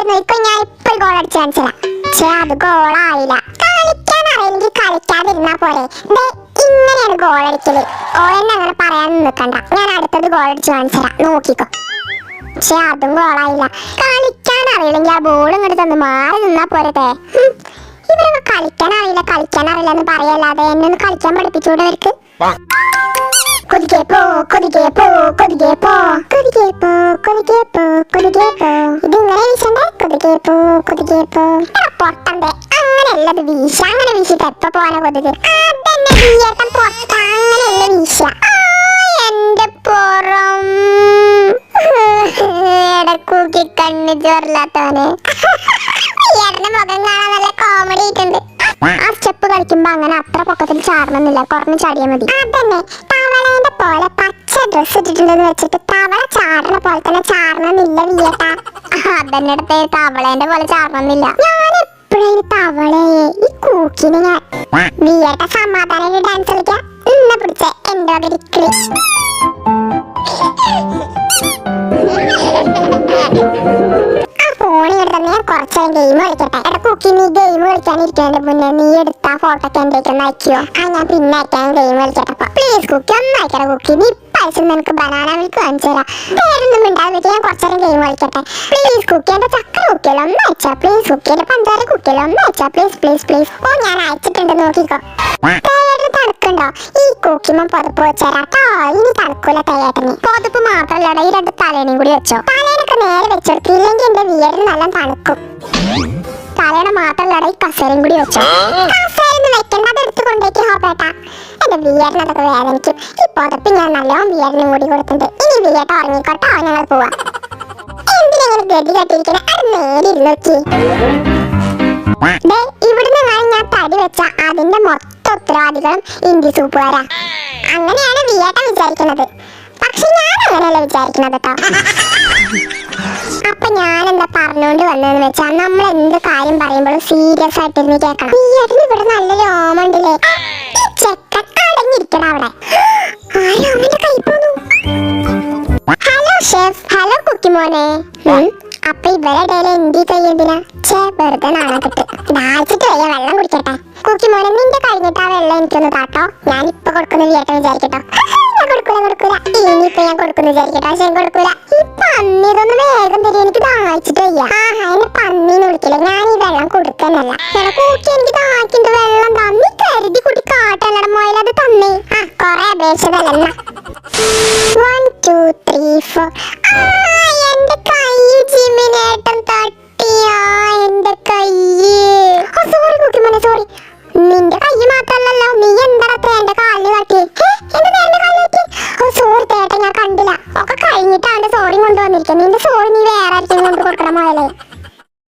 ഉണ്ടായിരുന്നു ഇപ്പൊ ഞാൻ ഇപ്പൊ ഗോൾ അടിച്ചു കാണിച്ചതാ പക്ഷേ അത് ഗോളായില്ല കളിക്കാൻ അറിയില്ലെങ്കിൽ കളിക്കാതിരുന്നാ പോരെ. ഇങ്ങനെയാണ് ഗോൾ അടിക്കൽ. ഓയെന്നെ അങ്ങനെ പറയാൻ നിൽക്കണ്ട. ഞാൻ അടുത്തത് ഗോൾ അടിച്ചു കാണിച്ചതാ നോക്കിക്കോ. പക്ഷെ അതും ഗോളായില്ല കളിക്കാൻ അറിയില്ലെങ്കിൽ ആ ബോൾ ഇങ്ങോട്ട് തന്ന് മാറി നിന്നാ പോരട്ടെ. ഇവരൊക്കെ കളിക്കാൻ അറിയില്ല കളിക്കാൻ അറിയില്ല എന്ന് പറയല്ലാതെ എന്നെ ഒന്ന് കളിക്കാൻ പഠിപ്പിച്ചൂടെ അവർക്ക് കുതിക്കേ പോ കുതിക്കേ പോ പോ. കുതിക്കേ പോ ഇത് ഇങ്ങനെ വീശണ്ടേ? കുതിക്കേ പോ കുതിക്കേ പോ പൊട്ടണ്ടേ അങ്ങനെയല്ല വീശ. അങ്ങനെ വീശിട്ട് എപ്പോ പോവാനാ കൊതുക് അതന്നെ വീയട്ടം പൊട്ട അങ്ങനെയല്ല വീശ. എന്റെ പുറം. ഇടക്കൂക്കി കണ്ണു ചോറില്ലാത്തവനെ. ഇയാളുടെ മുഖം കാണാൻ നല്ല കോമഡി ആയിട്ടുണ്ട്. ആ സ്റ്റെപ്പ് കളിക്കുമ്പോ അങ്ങനെ അത്ര പൊക്കത്തിൽ ചാടണമെന്നില്ല കുറഞ്ഞു ചാടിയാ മതി. അതന്നെ തവളേന്റെ പോലെ പച്ച ഡ്രസ് ഇട്ടിട്ടുണ്ടെന്ന് വെച്ചിട്ട് തവള ചാടണ പോലെ തന്നെ ചാടണമെന്നില്ല വിയട്ടാ അതന്നെ അടുത്ത് തവളേന്റെ പോലെ ചാടണമെന്നില്ല ഞാൻ തവളേ ഈ കൂക്കിന് ഞാൻ വിയട്ട സമാധാനം ഡാൻസ് കളിക്കാം ഇന്ന പിടിച്ച എന്റെ ഗെയിം കളിക്കട്ടെ മുന്നേ നീ ഫോട്ടോ എന്റെ ഒന്ന് അയക്കുവോ ആ ഞാൻ പിന്നെ അയക്കാൻ ഗെയിം കളിക്കട്ടെ പ്ലീസ് കുക്കി ഒന്ന് അയക്കട കുക്കി നീ പൈസ നിനക്ക് ബനാന മിൽക്ക് വാങ്ങിച്ചു തരാം. പേരൊന്നും മിണ്ടാതിട്ട് ഞാൻ കുറച്ചേരം ഗെയിം കളിക്കട്ടെ. പ്ലീസ് കുക്കി എന്റെ ചക്കര കുക്കിയല്ലോ ഒന്ന് അയച്ചാ പ്ലീസ് കുക്കി എന്റെ പഞ്ചാര കുക്കിയല്ലോ ഒന്ന് അയച്ചാ പ്ലീസ് പ്ലീസ് പ്ലീസ് ഓ ഞാൻ അയച്ചിട്ടുണ്ട് നോക്കിക്കോ. തണുക്കുണ്ടോ? ഈ കുക്കിമ പുതപ്പ് വെച്ചേരാട്ടോ ഇനി തണുക്കൂല തേയറ്റിന് പുതപ്പ് മാത്രല്ലട ഈ രണ്ട് തലേണയും കൂടി വെച്ചോ. തലേനൊക്കെ നേരെ വെച്ചെടുത്തില്ലെങ്കിൽ എന്റെ വീടിന് നല്ല തണുക്കും. തലേണ മാത്രല്ലട ഈ കസേരയും കൂടി വെച്ചോ. കസേരന്ന് വെക്കണ്ട അതൊക്കെ വേദനിക്കും. ഈ പുതപ്പ് ഞാൻ നല്ലോണം വീടിന് മൂടി കൊടുത്തിട്ടുണ്ട്. ഇനി വീട്ട ഉറങ്ങിക്കോട്ടോ. ഞങ്ങൾ പോവാ. എന്തിനെങ്ങനെ ഗതി കെട്ടിയിരിക്കണേ? അത് നേരി നോക്കി. ഇവിടുന്ന് ഞാൻ തടി വെച്ച അതിന്റെ മൊത്തം ഉത്തരവാദികളും ഇന്ത്യ സൂപ്പുകാരാ. അങ്ങനെയാണ് വിയേട്ട വിചാരിക്കുന്നത് പക്ഷെ ഞാൻ അങ്ങനെയല്ല വിചാരിക്കുന്നത് കേട്ടോ. അപ്പൊ ഞാൻ എന്താ പറഞ്ഞോണ്ട് വന്നതെന്ന് വെച്ചാൽ നമ്മൾ എന്ത് കാര്യം പറയുമ്പോഴും സീരിയസ് ആയിട്ടിരുന്ന് കേൾക്കണം. വിയേട്ടന് ഇവിടെ നല്ല രോമുണ്ടല്ലേ ഈ അവിടെ. പോന്നു. ഹലോ ഷെഫ് ഹലോ കുക്കി മോനെ. ഉം, അപ്പൊ ഇവരെ ഇടയിൽ എന്തി കൈ എന്തിനാ? ചേ വെറുതെ നാണക്കെട്ട് ദാഹിച്ചിട്ട് വയ്യ വെള്ളം കുടിക്കട്ടെ. കുക്കി മോനെ നിന്റെ കഴിഞ്ഞിട്ട് ആ വെള്ളം എനിക്കൊന്ന് താട്ടോ. ഞാൻ ഇപ്പൊ കൊടുക്കുന്ന വിയട്ടം വിചാരിക്കട്ടോ. ഞാൻ കൊടുക്കൂല കൊടുക്കൂല. ഇനിയിപ്പൊ ഞാൻ കൊടുക്കുന്ന വിചാരിക്കട്ടോ. പക്ഷെ കൊടുക്കൂല. ഈ പന്നി ഇതൊന്ന് വേഗം തരും എനിക്ക് ദാഹിച്ചിട്ട് വയ്യ. ആഹാ എന്നെ പന്നിന്ന് വിളിക്കില്ല. ഞാൻ ഈ വെള്ളം കൊടുക്കുന്നല്ല കൂക്കി എനിക്ക് മോയിലത് തന്നേ. ആ കൊറേ അപേക്ഷിതല്ല വൺ ടു ത്രീ ഫോർ എന്റെ കൈ ജിമിനേട്ടൻ തട്ടിയാ എന്റെ കൈ സോറി കുക്കിമോനെ സോറി നിന്റെ കൈ മാത്രല്ലല്ലോ നീ എന്താ എന്റെ കാലിൽ തട്ടി എന്റെ നേരെ കാലിന് തട്ടി ഓ സോറി തേട്ട ഞാൻ കണ്ടില്ല. ഒക്കെ കഴിഞ്ഞിട്ടാണ് സോറി കൊണ്ടുവന്നിരിക്കുന്നത് നിന്റെ സോറി നീ വേറെ ആർക്കും കൊണ്ട് കൊടുക്കണം മോളെ